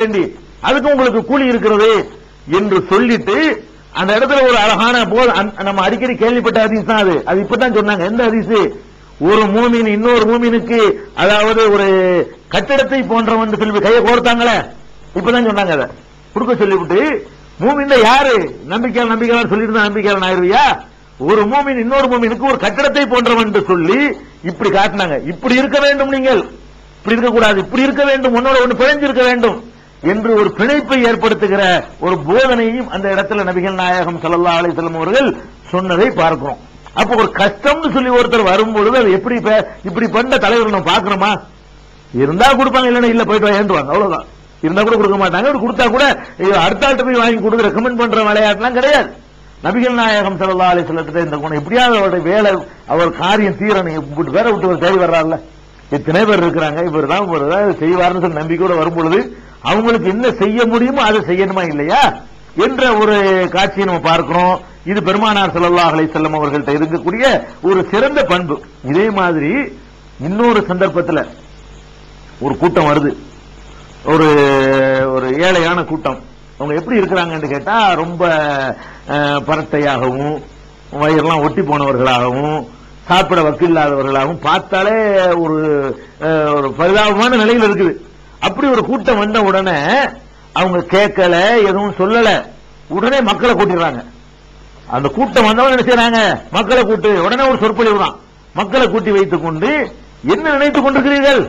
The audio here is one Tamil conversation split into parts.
வேண்டி அதுக்கு உங்களுக்கு கூலி இருக்கிறது என்று சொல்லிட்டு அந்த இடத்துல ஒரு அழகான போல் நம்ம அடிக்கடி கேள்விப்பட்ட ஹதீஸ் தான் அது. அது இப்பதான் சொன்னாங்க. எந்த ஹதீஸ்? ஒரு மூமின் இன்னொரு மூமினுக்கு அதாவது ஒரு கட்டிடத்தை போன்றவன் சொல்லி கையை கோர்த்தாங்களே. இப்பதான் சொன்னாங்க அதை. கொடுக்க சொல்லிவிட்டு மூமின் யாரு? நம்பிக்கையால் நம்பிக்கையால் சொல்லிட்டு இருந்தா நம்பிக்கையால் ஆயிருவியா ஒரு மூமின் இன்னொரு மூமினுக்கு ஒரு கட்டிடத்தை போன்றவன் என்று சொல்லி இப்படி காட்டினாங்க. இப்படி இருக்க வேண்டும் நீங்கள். இப்படி இருக்கக்கூடாது. இப்படி இருக்க வேண்டும். உன்னோட ஒன்று பிழைஞ்சிருக்க வேண்டும். என்று ஒரு பிணைப்பை ஏற்படுத்துகிற ஒரு போதனையும் அந்த இடத்துல நபிகள் நாயகம் சல்லா அலிசல்லம் அவர்கள் சொன்னதை பார்க்கிறோம். அப்போ ஒரு கஷ்டம்னு சொல்லி ஒருத்தர் வரும்பொழுது அது எப்படி பே- இப்படி பண்ண தலைவர் நம்ம பாக்குறோமா இருந்தா கொடுப்பாங்க இல்லைன்னா இல்ல போயிட்டு வாங்கிடுவாங்க அவ்வளவுதான். இருந்தா கூட கொடுக்க மாட்டாங்க கொடுத்தா கூட அடுத்த ஆள்கிட்ட போய் வாங்கி கொடுத்து ரெக்கமெண்ட் பண்ற விளையாட்டுலாம் கிடையாது. நபிகள் நாயகம் சல்லா அலி சொல்லிட்டு இந்த குணம் எப்படியாவது அவருடைய வேலை அவர் காரியம் தீரணும் விட்டு வேற விட்டு தேடி வர்றாருல்ல எத்தனை பேர் இருக்கிறாங்க இவர் தான் இவர் தான் செய்வார்னு சொல்லி நம்பிக்கையோட வரும்பொழுது அவங்களுக்கு என்ன செய்ய முடியுமோ அதை செய்யணுமா இல்லையா? என்ற ஒரு காட்சியை நம்ம பார்க்கிறோம். இது பெருமானார் செல்லல்லா அலை செல்லம் அவர்கள்ட்ட இருக்கக்கூடிய ஒரு சிறந்த பண்பு. இதே மாதிரி இன்னொரு சந்தர்ப்பத்தில் ஒரு கூட்டம் வருது. ஒரு ஒரு ஏழையான கூட்டம். அவங்க எப்படி இருக்கிறாங்கன்னு கேட்டா ரொம்ப பரட்டையாகவும் வயிறெல்லாம் ஒட்டி போனவர்களாகவும் சாப்பிட வக்கில்லாதவர்களாகவும் பார்த்தாலே ஒரு ஒரு பரிதாபமான நிலையில் இருக்குது. அப்படி ஒரு கூட்டம் வந்த உடனே அவங்க கேட்கல எதுவும் சொல்லல. உடனே மக்களை கூட்டிடுறாங்க. அந்த கூட்டம் வந்தவங்க என்ன செய்யறாங்க மக்களை கூட்டு உடனே ஒரு சொற்பொழிவு தான். மக்களை கூட்டி வைத்துக் கொண்டு என்ன நினைத்துக் கொண்டிருக்கிறீர்கள்?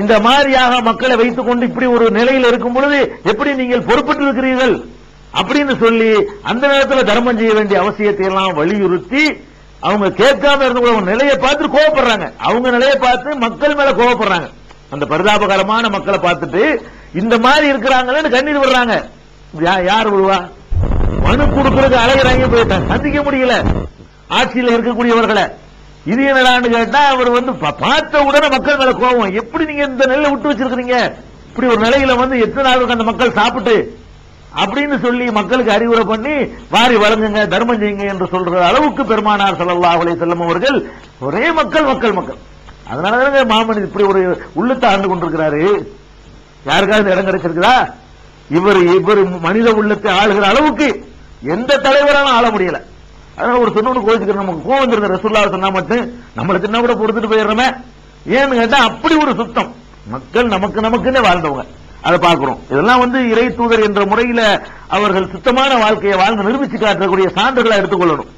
இந்த மாதிரியாக மக்களை வைத்துக் கொண்டு இப்படி ஒரு நிலையில் இருக்கும் பொழுது எப்படி நீங்கள் பொறுப்பட்டு இருக்கிறீர்கள் அப்படின்னு சொல்லி அந்த நேரத்தில் தர்மம் செய்ய வேண்டிய அவசியத்தை எல்லாம் வலியுறுத்தி அவங்க கேட்காம இருந்த நிலையை பார்த்து கோவப்படுறாங்க. அவங்க நிலையை பார்த்து மக்கள் மேல கோவப்படுறாங்க. அந்த பரிதாபகரமான மக்களை பார்த்துட்டு இந்த மாதிரி இருக்கிறாங்களேன்னு கண்ணீர் விடுறாங்க. யா- யார் விடுவா? மனு கொடுக்கறதுக்கு அழகிறாங்க போயிட்டாங்க. சந்திக்க முடியல. ஆட்சியில் இருக்கக்கூடியவர்களை. இது என்னடான்னு கேட்டா அவர் வந்து பார்த்த உடனே மக்கள் மேல கோபம். எப்படி நீங்க இந்த நெல்லை விட்டு வச்சிருக்கீங்க இப்படி ஒரு நிலையில வந்து எத்தனை நாளுக்கு அந்த மக்கள் சாப்பிட்டு அப்படின்னு சொல்லி மக்களுக்கு அறிவுரை பண்ணி வாரி வழங்குங்க தர்மம் செய்யுங்க என்று சொல்ற அளவுக்கு பெருமானார் செல்லல்லா அவளை செல்லும் அவர்கள் ஒரே மக்கள் மக்கள் மக்கள். அதனாலதான் மாமன் இப்படி ஒரு உள்ளத்தை ஆண்டு கொண்டிருக்கிறாரு? யாருக்காவது இடம் கிடைச்சிருக்கிறா இவர் இவர் மனித உள்ளத்தை ஆளுகிற அளவுக்கு எந்த தலைவராலும் ஆள முடியல. அதனால ஒரு சொன்னு கோச்சுக்கிற நமக்கு கோவம் இருந்த ரசுல்லா சொன்னா மட்டும் நம்மள சின்ன கூட பொறுத்துட்டு போயிடுறோமே. ஏன்னு கேட்டா அப்படி ஒரு சுத்தம். மக்கள் நமக்கு நமக்குன்னே வாழ்ந்தவங்க. அதை பார்க்கிறோம். இதெல்லாம் வந்து இறை தூதர் என்ற முறையில அவர்கள் சுத்தமான வாழ்க்கையை வாழ்ந்து நிரூபிச்சு காட்டக்கூடிய சான்றுகளை எடுத்துக்கொள்ளணும்.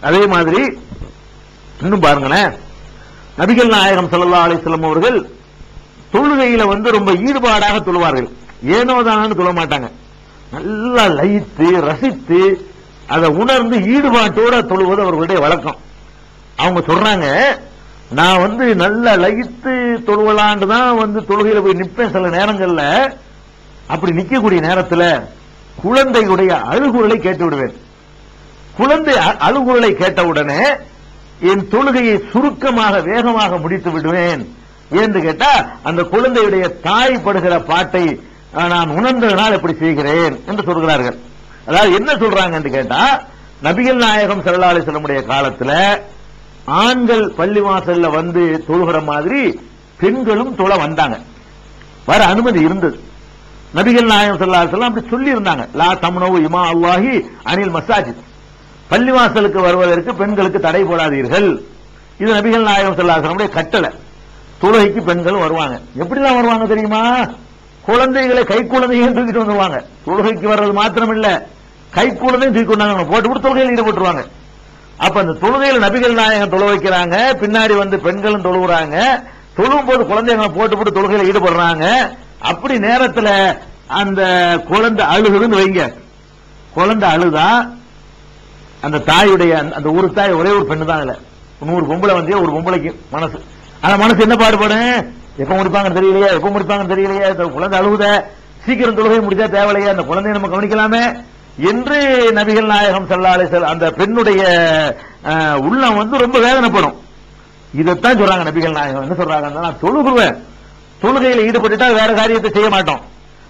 அதே மாதிரி இன்னும் பாருங்களேன். நபிகள் நாயகம் சல்லா அலிஸ்லம் அவர்கள் தொழுகையில வந்து ரொம்ப ஈடுபாடாக தொழுவார்கள். ஏனோ தானு தொழ மாட்டாங்க. நல்லா லயித்து ரசித்து அதை உணர்ந்து ஈடுபாட்டோட தொழுவது அவர்களுடைய வழக்கம். அவங்க சொல்றாங்க நான் வந்து நல்லா லயித்து தொழுவலான்னு தான் வந்து தொழுகையில போய் நிற்பேன் சில நேரங்கள்ல. அப்படி நிக்கக்கூடிய நேரத்தில் குழந்தையுடைய அழுகுரலை கேட்டு விடுவேன் குழந்தை அ- அழுகுரலை கேட்டவுடனே என் தொழுகையை சுருக்கமாக வேகமாக முடித்து விடுவேன். என்று கேட்டா அந்த குழந்தையுடைய தாய் படுகிற பாட்டை நான் உணர்ந்ததனால் எப்படி செய்கிறேன் என்று சொல்கிறார்கள். அதாவது என்ன சொல்றாங்க கேட்டா நபிகள் நாயகம் ஸல்லல்லாஹு செல்லமுடைய வஸல்லமுடைய காலத்துல ஆண்கள் பள்ளிவாசல்ல வந்து தொழுகிற மாதிரி பெண்களும் தொழ வந்தாங்க. வர அனுமதி இருந்தது. நபிகள் நாயகம் ஸல்லல்லாஹு செல்லம் அப்படி சொல்லி இருந்தாங்க லா தம்னவு இமா அல்லாஹி அனில் மசாஜித் பள்ளிவாசலுக்கு வருவதற்கு பெண்களுக்கு தடை போடாதீர்கள். இது நபிகள் நாயகம் செல்லாசனுடைய கட்டளை. தொழுகைக்கு பெண்களும் வருவாங்க. எப்படிலாம் வருவாங்க தெரியுமா? குழந்தைகளை கை குழந்தையும் தூக்கிட்டு வந்துருவாங்க. தொழுகைக்கு வர்றது மாத்திரம் இல்ல கை குழந்தையும் தூக்கி கொண்டாங்க போட்டு விட்டு தொழுகையில் ஈடுபட்டுருவாங்க. அப்ப அந்த தொழுகையில் நபிகள் நாயகம் தொழு வைக்கிறாங்க. பின்னாடி வந்து பெண்களும் தொழுகிறாங்க தொழும் போது குழந்தைகளை போட்டு போட்டு தொழுகையில் ஈடுபடுறாங்க. அப்படி நேரத்தில் அந்த குழந்தை அழுகுதுன்னு வைங்க. குழந்தை அழுதா அந்த தாயுடைய அந்த- ஒரு தாய் ஒரே ஒரு பெண்ணு தான் இல்ல நூறு பொம்பளை வந்து ஒரு பொம்பளைக்கு மனசு. ஆனா மனசு என்ன பாடுபடும் எப்ப முடிப்பாங்கன்னு தெரியலையா எப்ப முடிப்பாங்கன்னு தெரியலையா இந்த குழந்தை அழுகுத. சீக்கிரம் தொழுகை முடிச்சா தேவையில்லையா அந்த குழந்தைய நம்ம கவனிக்கலாமே. என்று நபிகள் நாயகம் செல்லாலே அலைஹி அந்த பெண்ணுடைய உள்ளம் வந்து ரொம்ப வேதனைப்படும். இதைத்தான் சொல்றாங்க நபிகள் நாயகம். என்ன சொல்றாங்க நான் தொழுகுவேன். தொழுகையில் ஈடுபட்டுட்டா வேற காரியத்தை செய்ய மாட்டோம்.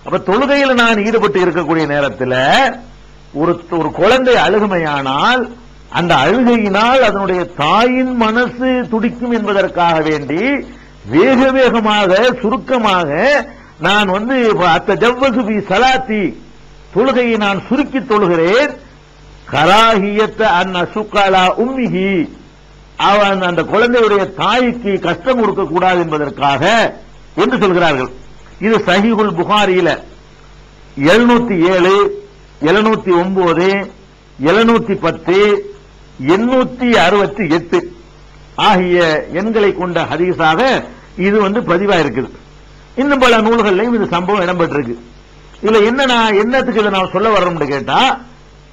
அப்ப தொழுகையில் நான் ஈடுபட்டு இருக்கக்கூடிய நேரத்தில் ஒரு ஒரு குழந்தை அழுகுமையானால் அந்த அழுகையினால் அதனுடைய தாயின் மனசு துடிக்கும் என்பதற்காக வேண்டி வேக வேகமாக சுருக்கமாக நான் வந்து அத்த ஜவ்வசு பி சலாத்தி தொழுகையை நான் சுருக்கி தொழுகிறேன். கராகியத்த அன்ன சுக்காலா உம்மிகி அவன் அந்த குழந்தையுடைய தாய்க்கு கஷ்டம் கொடுக்க கூடாது என்பதற்காக என்று சொல்கிறார்கள். இது சஹிகுல் புகாரியில. எழுநூத்தி ஏழு எழுநூத்தி ஒன்பது எழுநூத்தி பத்து எண்ணூத்தி அறுபத்தி எட்டு ஆகிய எண்களை கொண்ட ஹதீஸாக இது வந்து பதிவா இருக்குது இன்னும் பல நூல்கள்லையும் இது சம்பவம் இடம்பெற்றிருக்கு. இதுல என்ன நான் என்னத்துக்கு இதை நான் சொல்ல வர்றோம்னு கேட்டா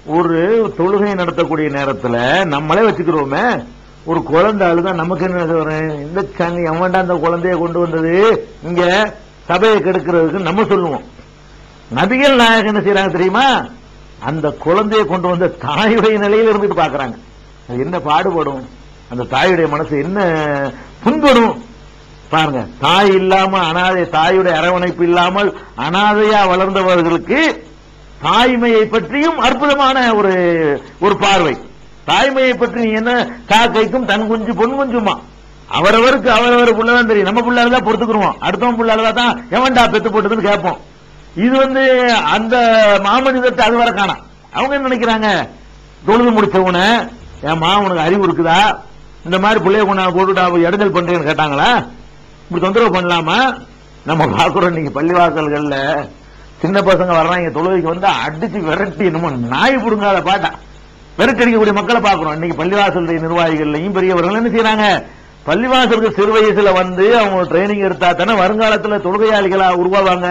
ஒரு தொழுகை நடத்தக்கூடிய நேரத்தில் நம்மளே வச்சுக்கிறோமே ஒரு குழந்தை அழுதான் நமக்கு என்ன சொல்றேன் இந்த சங்க எவன்டா அந்த குழந்தைய கொண்டு வந்தது. இங்க சபையை கெடுக்கிறதுக்கு நம்ம சொல்லுவோம். நபிகள் நாயகம் என்ன செய்யறாங்க தெரியுமா? அந்த குழந்தையை கொண்டு வந்த தாயுடைய நிலையில இருந்துட்டு பாக்குறாங்க அது என்ன பாடுபடும்? அந்த தாயுடைய மனசு என்ன புண்படும்? பாருங்க தாய் இல்லாம அனாதை தாயுடைய அரவணைப்பு இல்லாமல் அனாதையா வளர்ந்தவர்களுக்கு தாய்மையை பற்றியும் அற்புதமான ஒரு ஒரு பார்வை. தாய்மையை பற்றி நீ என்ன காக்கைக்கும் தன் குஞ்சு பொன் குஞ்சுமா? அவரவருக்கு அவரவர் புள்ளதான் தெரியும். நம்ம புள்ளால தான் பொறுத்துக்குருவோம். அடுத்தவன் புள்ளால தான் எவன்டா பெத்து போட்டதுன்னு கேட்போம். இது வந்து அந்த மாமனிதத்தை அது வர காணாம் அவங்க என்ன நினைக்கிறாங்க? தொழுது முடிச்சவன ஏமா உனக்கு அறிவு இருக்குதா? இந்த மாதிரி பிள்ளைய கொண்டா போட்டுட்டா இடைஞ்சல் பண்றேன்னு கேட்டாங்களா? இப்படி தொந்தரவு பண்ணலாமா? நம்ம பாக்குறோம் இன்னைக்கு பள்ளிவாசல்கள்ல சின்ன பசங்க வர்றாங்க தொழுகைக்கு வந்து அடிச்சு விரட்டி என்னமோ நாய் புடுங்காத பாட்டா. விரட்டி மக்களை பாக்குறோம் இன்னைக்கு பள்ளிவாசல் நிர்வாகிகள்லையும் பெரியவர்கள் என்ன செய்யறாங்க பள்ளிவாசலுக்கு சிறு வயசுல வந்து அவங்க ட்ரைனிங் எடுத்தா தானே வருங்காலத்துல தொழுகையாளிகளா உருவாவாங்க?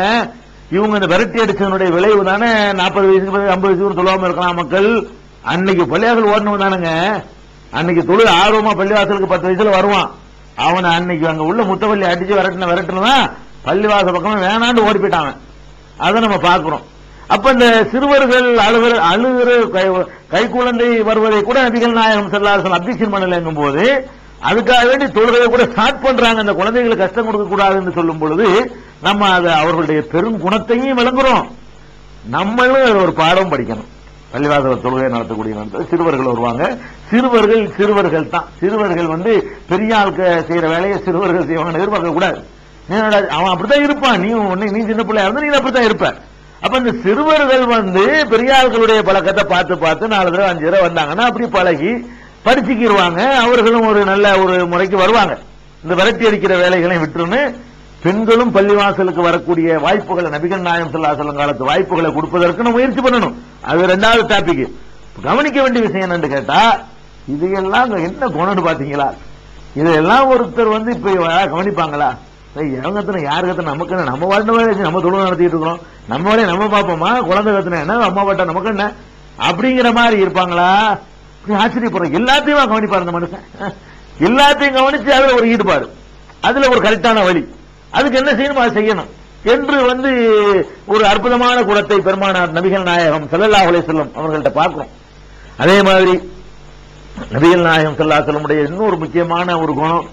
இவங்க இந்த விரட்டி அடிச்சதனுடைய விளைவு தானே? நாற்பது வயசுக்கு பிறகு ஐம்பது வயசுக்கு சொல்லாம இருக்கலாம் மக்கள். அன்னைக்கு பள்ளியாசல் ஓடணும் தானுங்க. அன்னைக்கு தொழில் ஆர்வமா பள்ளிவாசலுக்கு பத்து வயசுல வருவான். அவனை அன்னைக்கு அங்க உள்ள முத்தவள்ளி அடிச்சு விரட்டின விரட்டினா பள்ளிவாசல் பக்கமே வேணாண்டு ஓடி போயிட்டான் அதை நம்ம பார்க்கிறோம். அப்ப இந்த சிறுவர்கள் அழுகிற அழுகிற கை- கைக்குழந்தை வருவதை கூட நபிகள் நாயகம் செல்லாசன் அப்ஜெக்ஷன் பண்ணலங்கும் போது அதுக்காக வேண்டி தொழுகையை கூட ஸ்டார்ட் பண்றாங்க. அந்த குழந்தைகளுக்கு கஷ்டம் கொடுக்க கூடாதுன்னு சொல்லும் பொழுது நம்ம அதை அவர்களுடைய பெரும் குணத்தையும் விளங்குறோம். நம்மளும் அதுல ஒரு பாடம் படிக்கணும். பள்ளிவாசல தொழுகை நடத்தக்கூடிய நேரத்தில் சிறுவர்கள் வருவாங்க. சிறுவர்கள் சிறுவர்கள் தான். சிறுவர்கள் வந்து பெரிய ஆளுக்கு செய்யற வேலையை சிறுவர்கள் செய்வாங்க எதிர்பார்க்க கூடாது. அவன் அப்படித்தான் இருப்பான். நீ உன்னை நீ சின்ன பிள்ளையா இருந்தா நீ அப்படித்தான் இருப்ப. அப்ப இந்த சிறுவர்கள் வந்து பெரியார்களுடைய பழக்கத்தை பார்த்து பார்த்து நாலு தடவை அஞ்சு தடவை வந்தாங்கன்னா அப்படி பழகி படிச்சுக்கிடுவாங்க அவர்களும் ஒரு நல்ல ஒரு முறைக்கு வருவாங்க. இந்த விரட்டி அடிக்கிற வேலைகளையும் விட்டுருன்னு பெண்களும் பள்ளிவாசலுக்கு வரக்கூடிய வாய்ப்புகளை நபிகள் நாயம் சொல்லாசலம் காலத்து வாய்ப்புகளை கொடுப்பதற்கு நம்ம முயற்சி பண்ணணும். அது ரெண்டாவது டாபிக் கவனிக்க வேண்டிய விஷயம் என்னன்னு கேட்டா இதையெல்லாம் என்ன குணம்னு பாத்தீங்களா இதெல்லாம் ஒருத்தர் வந்து இப்ப கவனிப்பாங்களா? இவங்க யாரு கத்துன நமக்கு என்ன நம்ம வாழ்ந்த வேலை நம்ம தொழில் நடத்திட்டு இருக்கிறோம். நம்ம வேலையை நம்ம பார்ப்போமா? குழந்தை கத்துன என்ன அம்மா பாட்டா நமக்கு என்ன? அப்படிங்கிற மாதிரி இருப்பாங்களா? ஆச்சரியப்படுறோம் எல்லாத்தையும் கவனிப்பார் அந்த மனுஷன். எல்லாத்தையும் கவனிச்சு அதுல ஒரு ஈடுபாடு. அதுல ஒரு கரெக்டான வழி. அதுக்கு என்ன செய்யணும் அதை செய்யணும். என்று வந்து ஒரு அற்புதமான குணத்தை பெருமானார் நபிகள் நாயகம் செல்லல்லா செல்லும் வஸல்லம் அவர்கள்ட்ட பார்க்கிறோம். அதே மாதிரி நபிகள் நாயகம் செல்லா செல்லமுடைய இன்னொரு முக்கியமான ஒரு குணம்.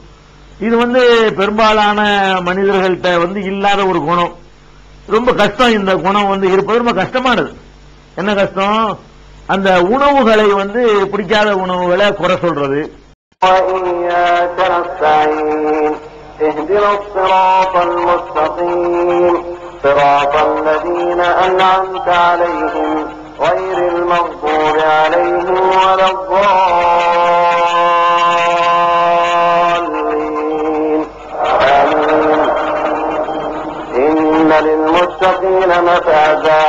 இது வந்து பெரும்பாலான மனிதர்கள்ட்ட வந்து இல்லாத ஒரு குணம். ரொம்ப கஷ்டம் இந்த குணம் வந்து இருப்பது ரொம்ப கஷ்டமானது. என்ன கஷ்டம்? அந்த உணவுகளை வந்து பிடிக்காத உணவுகளை குறை சொல்றது وإياك نستعين اهدنا الصراط المستقيم صراط الذين أنعمت عليهم غير المغضوب عليهم ولا الضالين آمين إن للمتقين مفازا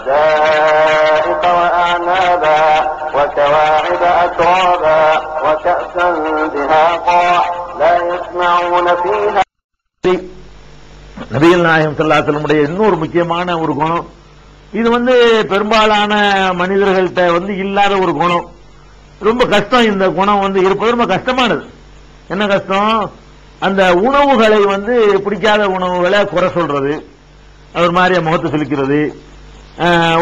حدائق وأعنابا وكواعب أترابا وكأسا دهاقا لا يسمعون فيها நபிகள் நாயகம் ஸல்லல்லாஹு இன்னொரு முக்கியமான ஒரு குணம் இது வந்து பெரும்பாலான மனிதர்கள்ட்ட வந்து இல்லாத ஒரு குணம் ரொம்ப கஷ்டம் இந்த குணம் வந்து இருப்பது ரொம்ப கஷ்டமானது என்ன கஷ்டம் அந்த உணவுகளை வந்து பிடிக்காத உணவுகளை குறை சொல்றது அது ஒரு மாதிரியா முகத்தை சுளிக்கிறது ஆஹ்,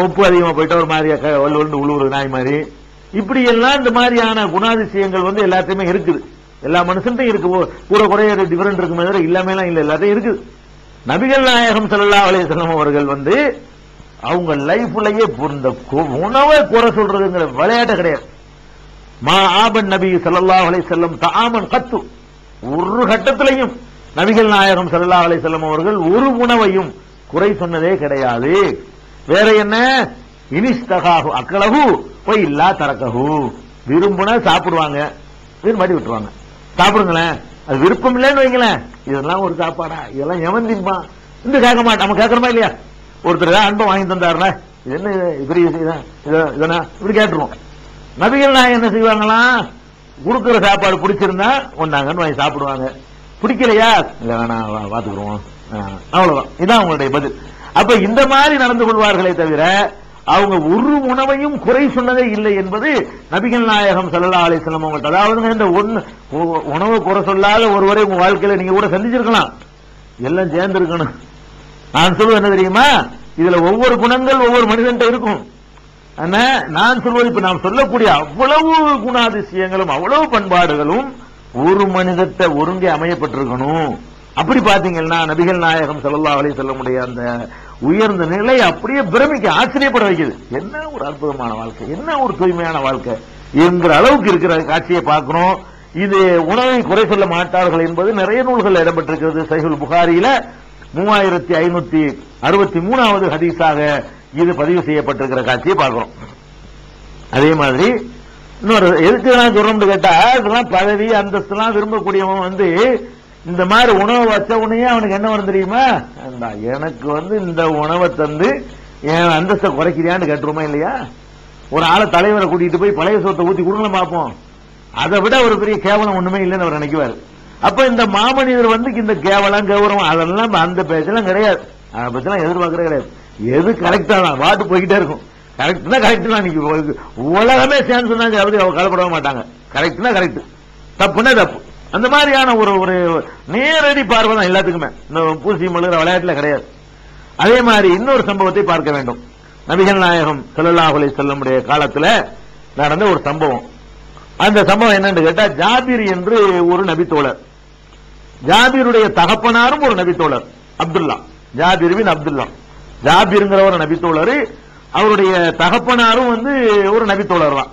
உப்பு அதிகமா போயிட்டு ஒரு மாதிரியா க- உள்ளூர் நாய் மாதிரி. இப்படி எல்லாம் இந்த மாதிரியான குணாதிசயங்கள் வந்து எல்லாத்தையுமே இருக்குது. எல்லா மனுஷன்ட்டும் இருக்கு. கூட குறைய டிஃபரெண்ட் இருக்குமே தவிர இல்லாம எல்லாம் இல்ல. எல்லாத்தையும் இருக்குது. நபிகள் நாயகம் ஸல்லல்லாஹு அலையம் அவர்கள் வந்து அவங்க லைஃப்லயே இந்த கு- உணவை குறை சொல்றதுங்கிற விளையாட்டு கிடையாது. மா ஆபன் நபி சல்லா அலை செல்லம் தாமன் கத்து. ஒரு கட்டத்திலையும் நபிகள் நாயகம் சல்லா அலை செல்லம் அவர்கள் ஒரு உணவையும் குறை சொன்னதே கிடையாது. வேற என்ன? இனிஸ்தகாகு அக்களகு போய் இல்லா தரக்ககு விரும்புனா சாப்பிடுவாங்க. மாட்டி விட்டுருவாங்க. சாப்பிடுங்களேன். அது விருப்பம் இல்லைன்னு வைங்களேன். இதெல்லாம் ஒரு சாப்பாடா? இதெல்லாம் எவன் திம்பான் இந்த கேட்க மாட்டேன் நம்ம கேட்கறோமா இல்லையா? ஒருத்தர் அன்பை வாங்கி தந்தாருல இது என்ன இப்படி பெரிய இதனா? இப்படி கேட்டுருவோம். நபிகள் நாயகம் என்ன செய்வாங்களாம் கொடுக்குற சாப்பாடு பிடிச்சிருந்தா ஒன்னாங்கன்னு வாங்கி சாப்பிடுவாங்க. பிடிக்கலையா? இல்ல வேணாம் வா- அவ்வளவுதான். இதான் அவங்களுடைய பதில். அப்ப இந்த மாதிரி நடந்து கொள்வார்களே தவிர அவங்க ஒரு உணவையும் குறை சொன்னதே இல்லை என்பது நபிகள் நாயகம் சல்லா அலைஹி வஸல்லம் அவங்கள்ட்ட. அதாவது இந்த ஒண்ணு உணவு குறை சொல்லாத ஒருவரை உங்க வாழ்க்கையில நீங்க கூட சந்திச்சிருக்கலாம். எல்லாம் சேர்ந்து இருக்கணும் நான் சொல்வது என்ன தெரியுமா? இதுல ஒவ்வொரு குணங்கள் ஒவ்வொரு மனிதன்ட்ட இருக்கும். ஆனா நான் சொல்வது இப்ப நாம் சொல்லக்கூடிய அவ்வளவு குணாதிசயங்களும் அவ்வளவு பண்பாடுகளும் ஒரு மனிதத்தை ஒருங்கே அமையப்பட்டிருக்கணும். அப்படி பாத்தீங்கன்னா நபிகள் நாயகம் ஸல்லல்லாஹு அலி வஸல்லமுடைய அந்த உயர்ந்த நிலை அப்படியே பிரமிக்க ஆச்சரியப்பட வைக்குது. என்ன ஒரு அற்புதமான வாழ்க்கை? என்ன ஒரு தூய்மையான வாழ்க்கை? என்கிற அளவுக்கு இருக்கிற காட்சியை பார்க்கிறோம். இது உணவை குறை சொல்ல மாட்டார்கள் என்பது நிறைய நூல்கள் இடம்பெற்றிருக்கிறது. சைஹுல் புகாரியில மூவாயிரத்தி ஐநூத்தி அறுபத்தி மூணாவது ஹதீஸாக இது பதிவு செய்யப்பட்டிருக்கிற காட்சியை பார்க்கிறோம். அதே மாதிரி இன்னொரு எதுக்கு நான் சொல்றோம்னு கேட்டா இதெல்லாம் பதவி அந்தஸ்துலாம் விரும்பக்கூடியவன் வந்து இந்த மாதிரி உணவு வச்ச உடனே அவனுக்கு என்ன வரும் தெரியுமா? எனக்கு வந்து இந்த உணவை தந்து என் அந்தஸ்தை குறைக்கிறியான்னு கேட்டுருமா இல்லையா? ஒரு ஆளை தலைவரை கூட்டிட்டு போய் பழைய சொத்தை ஊத்தி கொடுக்கலாம் பார்ப்போம். அதை விட ஒரு பெரிய கேவலம் ஒண்ணுமே இல்லைன்னு அவர் நினைக்குவார். அப்ப இந்த மாமனிதர் வந்து இந்த கேவலம் கௌரவம் அதெல்லாம் அந்த பேச்செல்லாம் கிடையாது. அதை பத்திலாம் எதிர்பார்க்கறது கிடையாது. எது கரெக்டா தான்? வாட்டு போய்கிட்டே இருக்கும். கரெக்ட் தான் கரெக்ட் தான் இன்னைக்கு. உலகமே சேர்ந்து சொன்னாங்க யாரும் கலப்படவே மாட்டாங்க. கரெக்ட்னா கரெக்ட் தப்புன்னா தப்பு. அந்த மாதிரியான ஒரு ஒரு நேரடி பார்வை தான் எல்லாத்துக்குமே. இந்த பூசி மழுகிற விளையாட்டுல கிடையாது. அதே மாதிரி இன்னொரு சம்பவத்தை பார்க்க வேண்டும். நபிகள் நாயகம் ஸல்லல்லாஹு செல்லமுடைய காலத்துல நடந்த ஒரு சம்பவம். அந்த சம்பவம் என்னன்னு கேட்டா ஜாபிர் என்று ஒரு நபித்தோழர். ஜாபிருடைய தகப்பனாரும் ஒரு நபித்தோழர் அப்துல்லா. ஜாபீர் பின் அப்துல்லா. ஜாபிருங்கிற ஒரு நபித்தோழர் அவருடைய தகப்பனாரும் வந்து ஒரு நபித்தோழர் தான்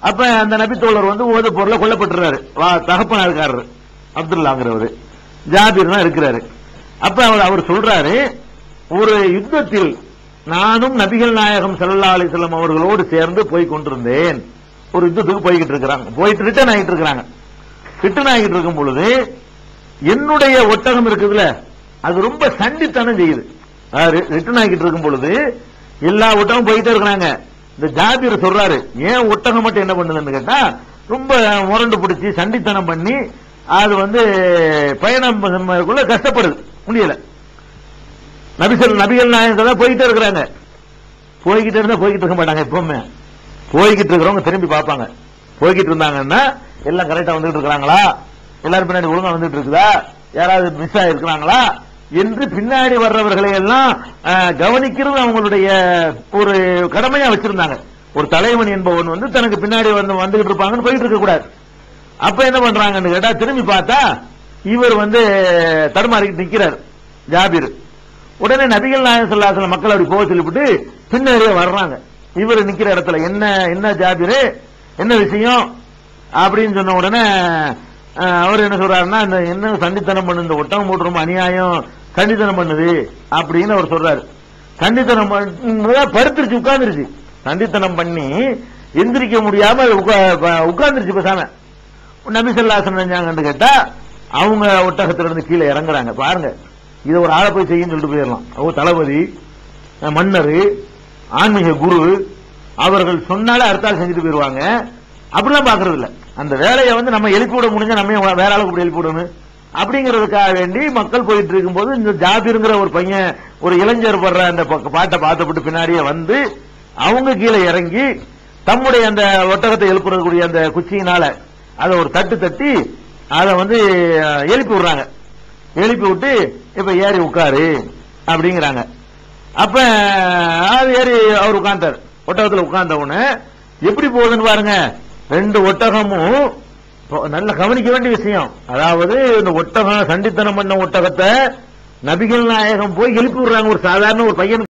அப்ப அந்த நபித்தோழர் வந்து ஓத பொருளை கொல்லப்பட்டுறாரு. வா- தகப்பனாருக்காரரு அப்துல்லாங்கிறவர். ஜாபீர் தான் இருக்கிறாரு. அப்ப அவர் அவர் சொல்றாரு ஒரு யுத்தத்தில் நானும் நபிகள் நாயகம் சல்லா அலைஹி அவர்களோடு சேர்ந்து போய் கொண்டிருந்தேன். ஒரு யுத்தத்துக்கு போய்கிட்டு இருக்கிறாங்க. போயிட்டு ரிட்டர்ன் ஆகிட்டு இருக்கிறாங்க. ரிட்டர்ன் ஆகிட்டு இருக்கும் பொழுது என்னுடைய ஒட்டகம் இருக்குதுல அது ரொம்ப சண்டித்தனம் செய்யுது. ரிட்டர்ன் ஆகிட்டு இருக்கும் பொழுது எல்லா ஒட்டகம் போயிட்டே இருக்கிறாங்க. இந்த ஜாதியர் சொல்றாரு ஏன் ஒட்டகம் மட்டும் என்ன பண்ணுதுன்னு கேட்டா ரொம்ப முரண்டு பிடிச்சி சண்டித்தனம் பண்ணி அது வந்து பயணம் கஷ்டப்படுது. முடியல. நபிசல் நபிகள் நாயகம் தான் போய்கிட்டே இருக்கிறாங்க. போய்கிட்டே இருந்தா போய்கிட்டு இருக்க மாட்டாங்க எப்பவுமே. போய்கிட்டு இருக்கிறவங்க திரும்பி பார்ப்பாங்க. போய்கிட்டு இருந்தாங்கன்னா எல்லாம் கரெக்டா வந்துட்டு இருக்கிறாங்களா? எல்லாரும் பின்னாடி ஒழுங்கா வந்துட்டு இருக்குதா? யாராவது மிஸ் ஆயிருக்கிறாங்களா என்று பின்னாடி வர்றவர்களை எல்லாம் கவனிக்கிறது அவங்களுடைய ஒரு கடமையா வச்சிருந்தாங்க. ஒரு தலைவன் என்பவன் வந்து தனக்கு பின்னாடி வந்து வந்துகிட்டு இருப்பாங்கன்னு போயிட்டு இருக்க கூடாது. அப்ப என்ன பண்றாங்கன்னு கேட்டா திரும்பி பார்த்தா இவர் வந்து தடுமாறிக்கிட்டு நிக்கிறார் ஜாபீர். உடனே நபிகள் நாயகம் சொல்லாசல மக்கள் அப்படி போக சொல்லிவிட்டு பின்னாடியே வர்றாங்க. இவர் நிக்கிற இடத்துல என்ன என்ன ஜாபீர்? என்ன விஷயம்? அப்படின்னு சொன்ன உடனே அவர் என்ன சொல்றாருன்னா இந்த என்ன சண்டித்தனம் பண்ணு இந்த ஒட்டகம் போட்டு ரொம்ப அநியாயம் சண்டித்தனம் பண்ணுது அப்படின்னு அவர் சொல்றாரு. கண்டித்தனம் பண்ண படுத்துருச்சு உட்கார்ந்துருச்சு. கண்டித்தனம் பண்ணி எந்திரிக்க முடியாம உட்கா- உட்கார்ந்துருச்சு பேசாம. நபி சொல்லாசன் செஞ்சாங்கன்னு கேட்டா அவங்க ஒட்டகத்துல இருந்து கீழே இறங்குறாங்க. பாருங்க. இதை ஒரு ஆளை போய் செய்யுன்னு சொல்லிட்டு போயிடலாம். அவங்க தளபதி மன்னர் ஆன்மீக குரு அவர்கள் சொன்னாலே அடுத்தாள் செஞ்சுட்டு போயிருவாங்க. அப்படிலாம் பாக்குறது இல்ல. அந்த வேலையை வந்து நம்ம எழுப்பி விட முடிஞ்சா நம்ம வேற ஆளுக்கு எழுப்பி விடணும்? அப்படிங்கறதுக்காக வேண்டி மக்கள் போயிட்டு இருக்கும்போது இந்த ஜாபிருங்கிற ஒரு பையன் ஒரு இளைஞர் படுற அந்த பாட்டை பார்த்துட்டு பின்னாடியே வந்து அவங்க கீழே இறங்கி தம்முடைய அந்த ஒட்டகத்தை எழுப்புறதுக்கூடிய அந்த குச்சியினால அதை ஒரு தட்டு தட்டி அதை வந்து எழுப்பி விடுறாங்க. எழுப்பி விட்டு இப்ப ஏறி உட்காரு அப்படிங்கிறாங்க. அப்ப அது ஏறி அவர் உட்கார்ந்தார் ஒட்டகத்தில் உட்கார்ந்த உடனே எப்படி போகுதுன்னு பாருங்க. ரெண்டு ஒட்டகமும் நல்ல கவனிக்க வேண்டிய விஷயம். அதாவது இந்த ஒட்டகம் சண்டித்தனம் பண்ண ஒட்டகத்தை நபிகள் நாயகம் போய் எழுப்பி விடுறாங்க. ஒரு சாதாரண ஒரு பையன்